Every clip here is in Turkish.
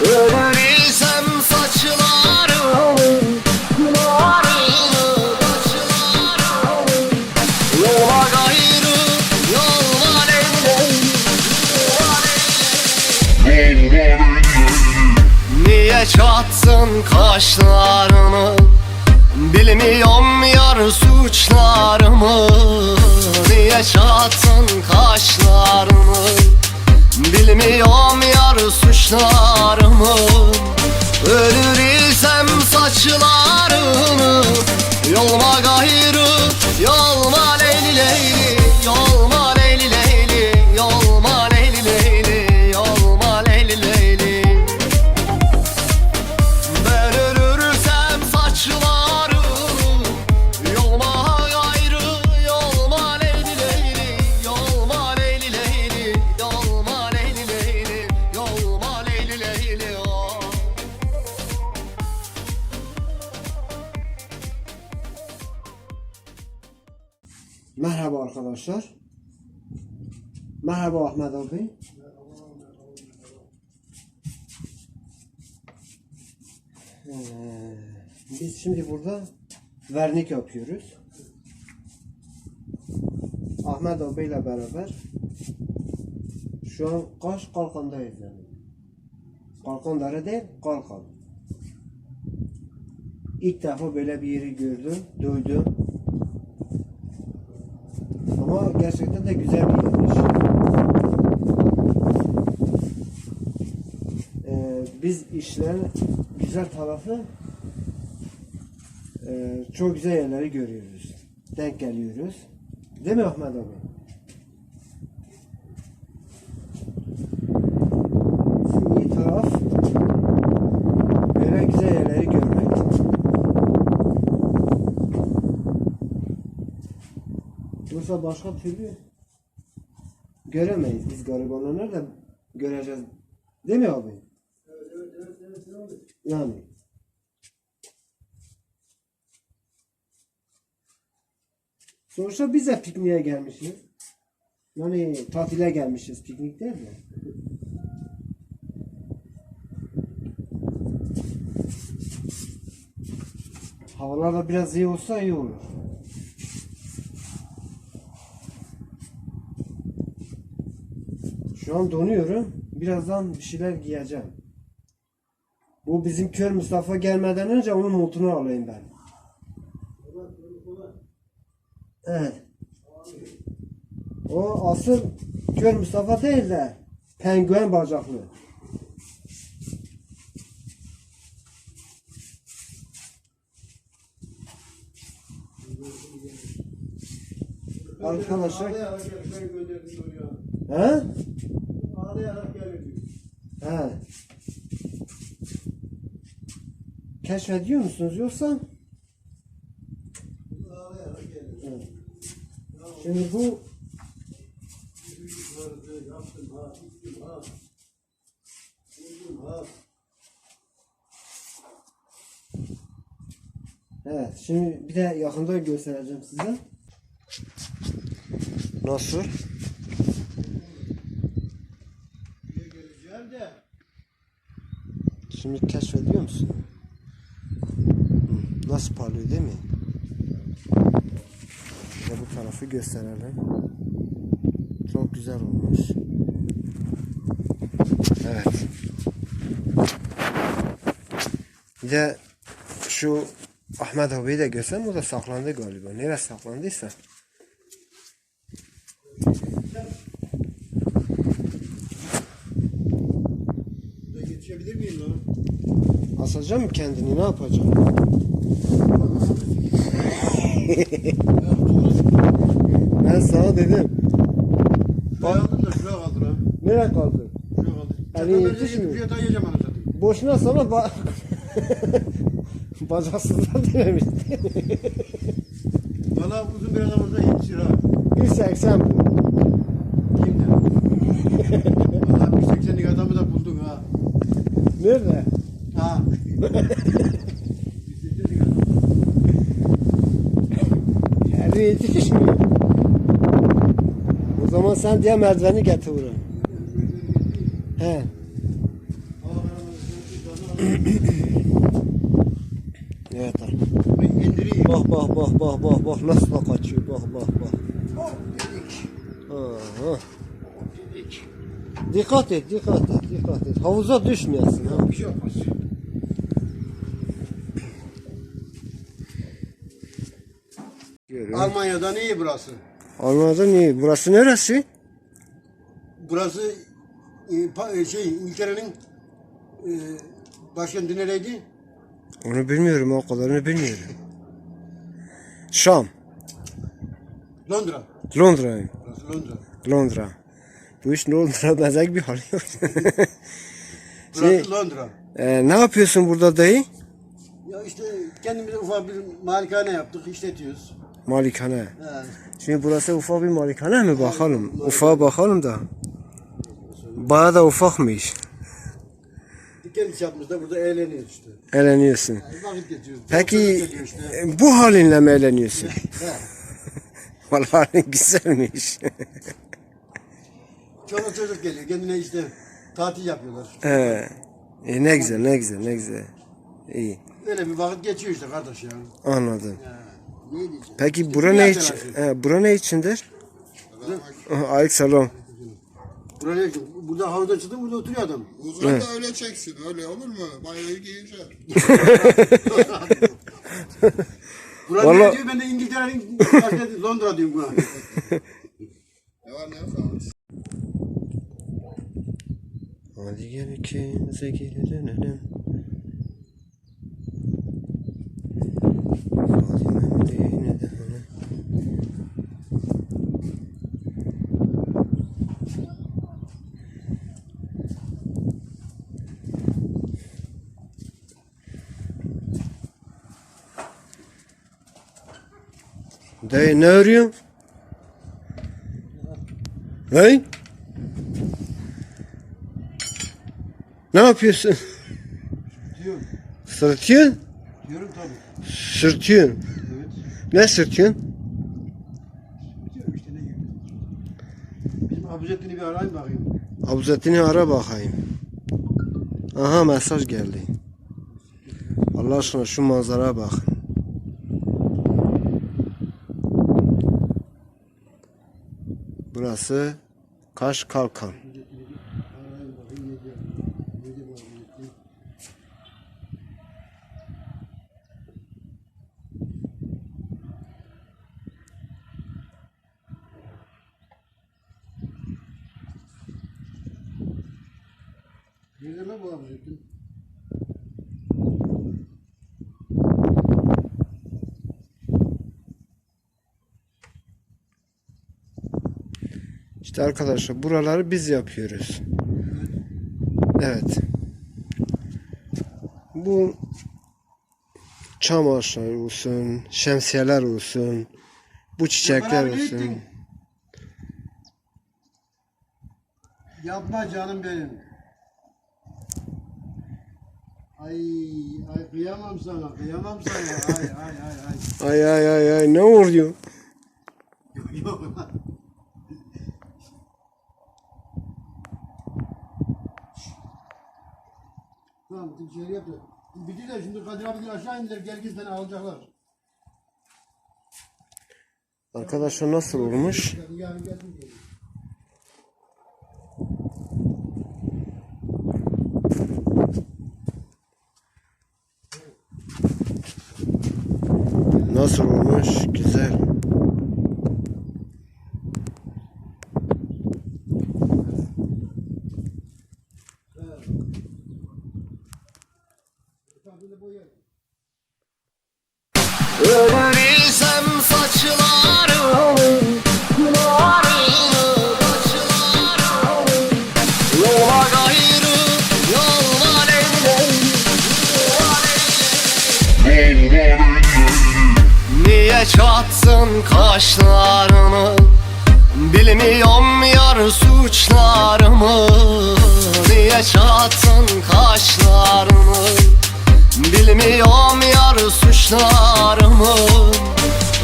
Ölür isem saçlarımı Pınarımı Saçlarımı Yola gayrı çatsın kaşlarını Bilmiyorum yar suçlarımı. Niye çatsın kaşlarını Bilmiyorum yar suçlarımı Ölür isem saçlarını Yolma gayrı Yolma leyli leyli Merhaba arkadaşlar. Merhaba Ahmet abi. Ee, biz şimdi burada vernik yapıyoruz. Ahmet abiyle beraber şu an Kaş Kalkan'dayız yani. Kalkanları değil, Kalkan. İlk defa böyle bir yeri gördüm, duydum. Gerçekten de güzel bir yermiş. Ee, biz işlerin güzel tarafı e, çok güzel yerleri görüyoruz. Denk geliyoruz. Değil mi Ahmet abi? Şu iyi taraf böyle güzel yerleri görmek. Yoksa başka türlü göremeyiz biz garibanlar nerede göreceğiz değil mi abi? Yani. Sonuçta biz de pikniğe gelmişiz. Yani tatile gelmişiz piknik değil mi? Havalar da biraz iyi olsa iyi olur. Şu an donuyorum. Birazdan bir şeyler giyeceğim. Bu bizim kör Mustafa gelmeden önce onun montunu alayım ben. Evet. O asıl kör Mustafa değil de penguen bacaklı. Arkadaşlar Ağlayarak gönderdim oraya. he? Keşfediyor musunuz yoksa? Şimdi bu Vardı, yaptım ha, gittim ha. Buldum ha. Evet, şimdi bir de yakında göstereceğim size. Nasıl? Buraya geleceğim de. Şimdi keşfediyor musun? Nasıl parlıyor değil mi? Ve bu tarafı gösterelim. Çok güzel olmuş. Evet. Bir de şu Ahmet abiyi de görsem o da saklandı galiba. Nereye saklandıysa. Geçebilir miyim lan? Asacağım mı kendini ne yapacağım? Ben sana dedim. Dayandım da şuraya kaldı lan. Nereye kaldı? Şuraya kaldı. Ali Çatal yetişmiyor. verecek, Fiyata yiyeceğim anasını satayım. Boşuna sana ba bacaksızlar demiş. Valla uzun bir adam orada yetişir ha. 180 bu. Kimdi? Valla 180'lik adamı da buldun ha. Nerede? Ha. 180'lik adam. Her yetişmiyor. O zaman sen diye merdiveni getir buraya. He. Evet abi. Bak bak bak bak bak bak nasıl da kaçıyor bak bak bak. Aha. Dikkat et dikkat et dikkat et. Havuza düşmeyesin ha. Bir şey olmaz. Görün. Almanya'dan iyi burası. Anladın iyi. Burası neresi? Burası e, e, şey İngiltere'nin e, başkenti nereydi? Onu bilmiyorum o kadarını bilmiyorum. Şam. Londra. Londra. Burası Londra. Londra. Bu iş Londra benzer bir hal yok. Burası Şey- Londra. Ee, ne yapıyorsun burada dayı? Ya işte kendimize ufak bir malikane yaptık, işletiyoruz. Malikane. He. Şimdi burası ufak bir malikane mi bakalım? Ufağa bakalım da. Baya da ufakmış. Kendi çapımızda burada eğleniyoruz işte. Eğleniyorsun. Yani vakit geçiriyoruz. Peki işte. e, bu halinle mi eğleniyorsun? He. Vallahi halin güzelmiş. Çoluk çocuk geliyor, kendine işte tatil yapıyorlar. He. E, ne güzel ne güzel ne güzel. İyi Öyle bir vakit geçiyor işte kardeş ya. anladım. Ya, ne diyeceğim? Peki İşte bura ne için? He, bura ne içindir? Aleyküm selam. Bura ne için? Burada havuzda çıktı, burada oturuyor adam. Uzun da öyle çeksin. Öyle olur mu? Mayoyu giyince. Bura Vallahi- ne diyor? Ben de İngiltere'nin başkenti Londra diyorum buna. Ne var ne yok. Hadi gel ikimize geri dönelim. Fadime'm de yine de bana. Dayı ne arıyorsun? Hey? Ne yapıyorsun? Diyorum. Sırtıyorsun? Diyorum tabii. Sırtıyorsun. Evet. Ne sırtıyorsun? Diyorum işte ne gibi. Bizim Abuzettin'i bir arayayım bakayım. Abuzettin'i ara bakayım. Aha mesaj geldi. Allah aşkına şu manzaraya bak. Burası Kaş Kalkan. Arayayım bakayım ne diyor. Ne diyor bu Abuzettin? Nerede lan bu? İşte arkadaşlar buraları biz yapıyoruz. Evet. Bu çam ağaçları olsun, şemsiyeler olsun, bu çiçekler olsun. Yapma canım benim. Ay, ay kıyamam sana, kıyamam sana. Ay, ay, ay, ay. Ay ay ay ay ne oluyor? Yok lan. Tamam, dışarı yap da. Bitti de şimdi Kadir abi aşağı indiler, gel git seni alacaklar. Arkadaşlar nasıl olmuş? Yarın gelsin diye. Nasıl olmuş? Güzel. Çatsın kaşlarını Bilmiyorum yar suçlarımı. Niye çatsın kaşlarını Bilmiyorum yar suçlarımı.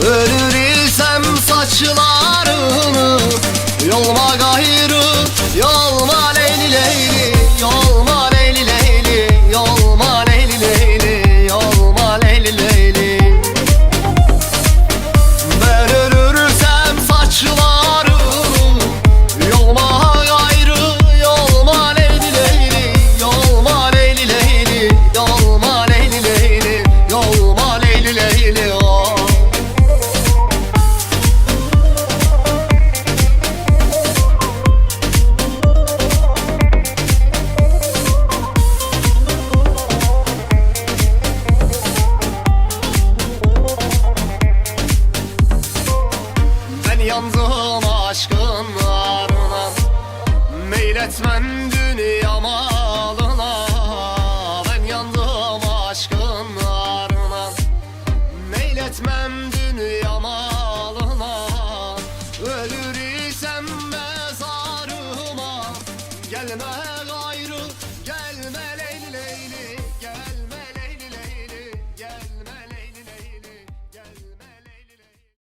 Ölür isem saçlarını Yolma gayrı Yolma leyli leyli aşkım.